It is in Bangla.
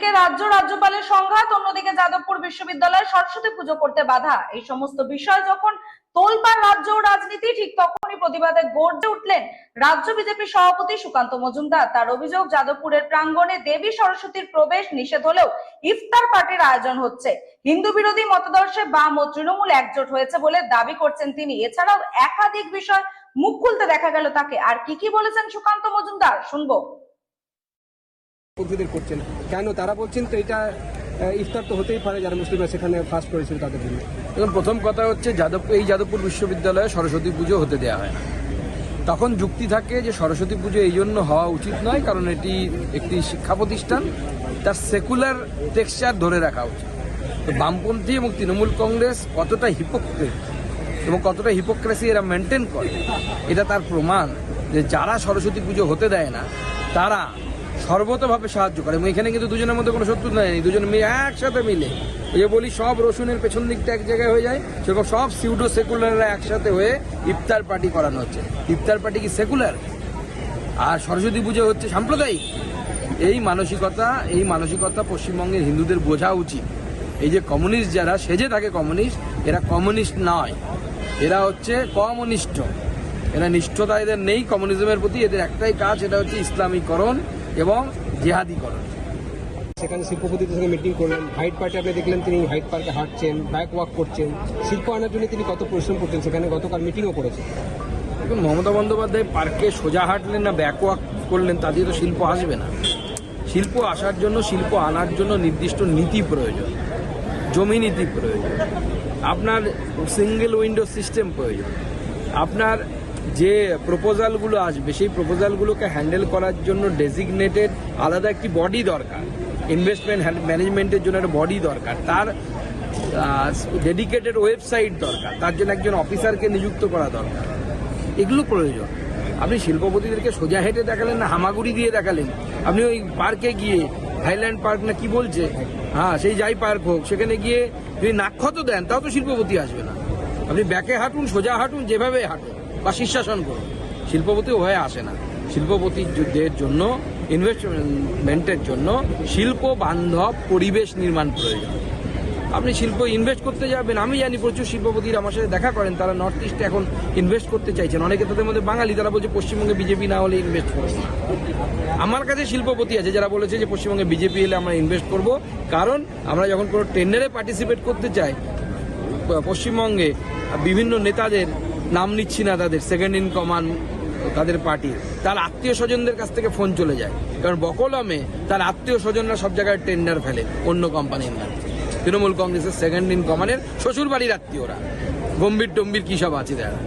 একদিকে রাজ্য রাজ্যপালের সংঘাত, অন্যদিকে যাদবপুর বিশ্ববিদ্যালয়ে সরস্বতী পুজো করতে বাধা। এই সমস্ত বিষয় যখন তোলপাড় রাজ্য রাজনীতি, ঠিক তখনই প্রতিবাদে গর্জে উঠলেন রাজ্য বিজেপি সভাপতি সুকান্ত মজুমদার। তার অভিযোগ, যাদবপুরের প্রাঙ্গণে দেবী সরস্বতীর প্রবেশ নিষেধ হলেও ইফতার পার্টির আয়োজন হচ্ছে। হিন্দু বিরোধী মতাদর্শে বাম ও তৃণমূল একজোট হয়েছে বলে দাবি করছেন তিনি। এছাড়াও একাধিক বিষয় মুখ খুলতে দেখা গেল তাকে। আর কি কি বলেছেন সুকান্ত মজুমদার, শুনব। পন্থীদের করছেন। কেন? তারা বলছেন তো এটা ইফতার তো হতেই পারে যারা মুসলিমরা সেখানে ফার্স্ট করেছিল তাদের জন্য। এখন প্রথম কথা হচ্ছে যাদব এই যাদবপুর বিশ্ববিদ্যালয়ে সরস্বতী পুজো হতে দেওয়া হয় তখন যুক্তি থাকে যে সরস্বতী পুজো এই জন্য হওয়া উচিত নয়, কারণ এটি একটি শিক্ষা প্রতিষ্ঠান। তার সেকুলার টেক্সচার ধরে রাখা উচিত। তো বামপন্থী এবং তৃণমূল কংগ্রেস কতটা হিপোক্রেট এবং কতটা হিপোক্রেসি এরা মেনটেন করে, এটা তার প্রমাণ যে যারা সরস্বতী পুজো হতে দেয় না, তারা সর্বতভাবে সাহায্য করে। এবং এখানে কিন্তু দুজনের মধ্যে কোনো শত্রু নেই। দুজন মিলে, একসাথে মিলে। যে বলি, সব রসুনের পেছন দিকটা এক জায়গায় হয়ে যায়। সেরকম সব সিউডো সেকুলাররা একসাথে হয়ে ইফতার পার্টি করানো হচ্ছে। ইফতার পার্টি কি সেকুলার আর সরস্বতী পুজো হচ্ছে সাম্প্রদায়িক। এই মানসিকতা এই মানসিকতা পশ্চিমবঙ্গের হিন্দুদের বোঝা উচিত। এই যে কমিউনিস্ট যারা সেজে থাকে কমিউনিস্ট এরা কমিউনিস্ট নয়। এরা হচ্ছে কমিউনিস্ট এরা নিষ্ঠতা এদের নেই কমিউনিজমের প্রতি। এদের একটাই কাজ এটা হচ্ছে ইসলামীকরণ। এবং জেহাদিকরণ সেখানে শিল্পপতিদের সঙ্গে মিটিং করলেন। হাইট পার্কে আপনি দেখলেন তিনি হাইট পার্কে হাঁটছেন ব্যাক ওয়াক করছেন। শিল্প আনার জন্য তিনি কত পরিশ্রম করছেন? সেখানে গতকাল মিটিংও করেছেন। দেখুন মমতা বন্দ্যোপাধ্যায় পার্কে সোজা হাঁটলেন না ব্যাকওয়াক করলেন তা দিয়ে তো শিল্প আসবে না। শিল্প আসার জন্য শিল্প আনার জন্য নির্দিষ্ট নীতি প্রয়োজন। জমি নীতি প্রয়োজন। আপনার সিঙ্গেল উইন্ডো সিস্টেম প্রয়োজন। আপনার যে প্রপোজালগুলো আসবে, সেই প্রপোজালগুলোকে হ্যান্ডেল করার জন্য ডেজিগনেটেড আলাদা একটি বডি দরকার, ইনভেস্টমেন্ট ম্যানেজমেন্টের জন্য একটা বডি দরকার। তার ডেডিকেটেড ওয়েবসাইট দরকার, তার জন্য একজন অফিসারকে নিযুক্ত করা দরকার। এগুলো প্রয়োজন। আপনি শিল্পপতিদেরকে সোজা হেঁটে দেখালেন না, হামাগুড়ি দিয়ে দেখালেন? আপনি ওই পার্কে গিয়ে, হাইল্যান্ড পার্ক না কি বলছে? হ্যাঁ সেই যাই পার্ক হোক, সেখানে গিয়ে যদি নাক্ষত দেন, তাও তো শিল্পপতি আসবে না। আপনি ব্যাকে হাঁটুন, সোজা হাঁটুন, যেভাবে হাঁটুন। বা শীর্ষাসন করুন। শিল্পপতি হয়ে আসে না। শিল্পপতিদের জন্য ইনভেস্টমেন্টের জন্য শিল্প বান্ধব পরিবেশ নির্মাণ প্রয়োজন। আপনি শিল্প ইনভেস্ট করতে যাবেন, আমি জানি প্রচুর শিল্পপতিরা আমার সাথে দেখা করেন, তারা নর্থ ইস্টে এখন ইনভেস্ট করতে চাইছেন। অনেকে তাদের মধ্যে বাঙালি, তারা বলছে পশ্চিমবঙ্গে বিজেপি না হলে ইনভেস্ট করবে আমার কাছে শিল্পপতি আছে যারা বলেছে যে পশ্চিমবঙ্গে বিজেপি এলে আমরা ইনভেস্ট করব। কারণ আমরা যখন কোনো টেন্ডারে পার্টিসিপেট করতে চাই পশ্চিমবঙ্গে বিভিন্ন নেতাদের নাম নিচ্ছি না তাদের সেকেন্ড ইন কমান্ড তাদের পার্টির তার আত্মীয় স্বজনদের কাছ থেকে ফোন চলে যায়। কারণ বকলমে তার আত্মীয় স্বজনরা সব জায়গায় টেন্ডার ফেলে, অন্য কোম্পানির নাম। তৃণমূল কংগ্রেসের সেকেন্ড ইন কমানের শ্বশুর বাড়ির আত্মীয়রা। গম্ভীর টম্বির কী সব আছে তারা?